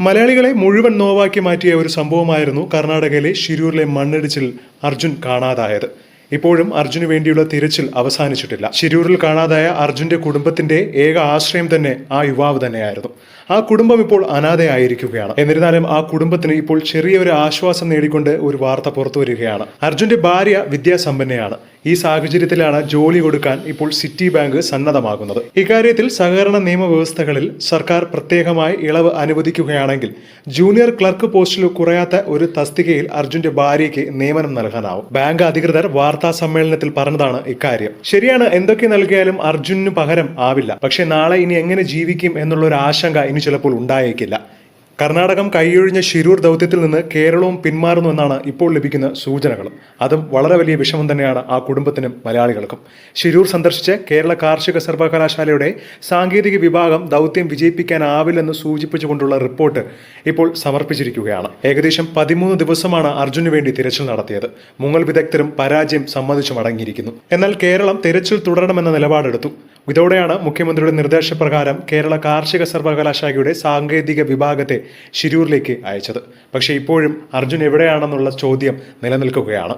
മലയാളികളെ മുഴുവൻ നോവാക്കി മാറ്റിയ ഒരു സംഭവമായിരുന്നു കർണാടകയിലെ ഷിരൂരിലെ മണ്ണിടിച്ചിൽ അർജുൻ കാണാതായത്. ഇപ്പോഴും അർജുന് വേണ്ടിയുള്ള തിരച്ചിൽ അവസാനിച്ചിട്ടില്ല. ഷിരൂരിൽ കാണാതായ അർജുന്റെ കുടുംബത്തിന്റെ ഏക ആശ്രയം തന്നെ ആ യുവാവ് തന്നെയായിരുന്നു. ആ കുടുംബം ഇപ്പോൾ അനാഥയായിരിക്കുകയാണ് എന്നിരുന്നാലും ആ കുടുംബത്തിന് ഇപ്പോൾ ചെറിയൊരു ആശ്വാസം നേടിക്കൊണ്ട് ഒരു വാർത്ത പുറത്തു വരികയാണ്. അർജുന്റെ ഭാര്യ വിദ്യാസമ്പന്നയാണ്. ഈ സാഹചര്യത്തിലാണ് ജോലി കൊടുക്കാൻ ഇപ്പോൾ സിറ്റി ബാങ്ക് സന്നദ്ധമാകുന്നത്. ഇക്കാര്യത്തിൽ സഹകരണ നിയമവ്യവസ്ഥകളിൽ സർക്കാർ പ്രത്യേകമായി ഇളവ് അനുവദിക്കുകയാണെങ്കിൽ ജൂനിയർ ക്ലർക്ക് പോസ്റ്റിൽ കുറയാത്ത ഒരു തസ്തികയിൽ അർജുന്റെ ഭാര്യയ്ക്ക് നിയമനം നൽകാനാവും. ബാങ്ക് അധികൃതർ വാർത്താ സമ്മേളനത്തിൽ പറഞ്ഞതാണ് ഇക്കാര്യം. ശരിയാണ് എന്തൊക്കെ നൽകിയാലും അർജുനു പകരം ആവില്ല. പക്ഷെ നാളെ ഇനി എങ്ങനെ ജീവിക്കും എന്നുള്ള ഒരു ആശങ്ക ഇനി ചിലപ്പോൾ ഉണ്ടായേക്കില്ല. കർണാടകം കൈയൊഴിഞ്ഞ ശിരൂർ ദൗത്യത്തിൽ നിന്ന് കേരളവും പിന്മാറുന്നു എന്നാണ് ഇപ്പോൾ ലഭിക്കുന്ന സൂചനകൾ. അതും വളരെ വലിയ വിഷമം തന്നെയാണ് ആ കുടുംബത്തിനും മലയാളികൾക്കും. ശിരൂർ സന്ദർശിച്ച് കേരള കാർഷിക സർവകലാശാലയുടെ സാങ്കേതിക വിഭാഗം ദൗത്യം വിജയിപ്പിക്കാനാവില്ലെന്ന് സൂചിപ്പിച്ചുകൊണ്ടുള്ള റിപ്പോർട്ട് ഇപ്പോൾ സമർപ്പിച്ചിരിക്കുകയാണ്. ഏകദേശം പതിമൂന്ന് ദിവസമാണ് അർജുനു വേണ്ടി തിരച്ചിൽ നടത്തിയത്. മുങ്ങൽ വിദഗ്ധരും പരാജയം സമ്മതിച്ചു മടങ്ങിയിരിക്കുന്നു എന്നാൽ കേരളം തിരച്ചിൽ തുടരണമെന്ന നിലപാടെടുത്തു. ഇതോടെയാണ് മുഖ്യമന്ത്രിയുടെ നിർദ്ദേശപ്രകാരം കേരള കാർഷിക സർവകലാശാലയുടെ സാങ്കേതിക വിഭാഗത്തെ ശിരൂരിലേക്ക് അയച്ചത്. പക്ഷേ ഇപ്പോഴും അർജുൻ എവിടെയാണെന്നുള്ള ചോദ്യം നിലനിൽക്കുകയാണ്.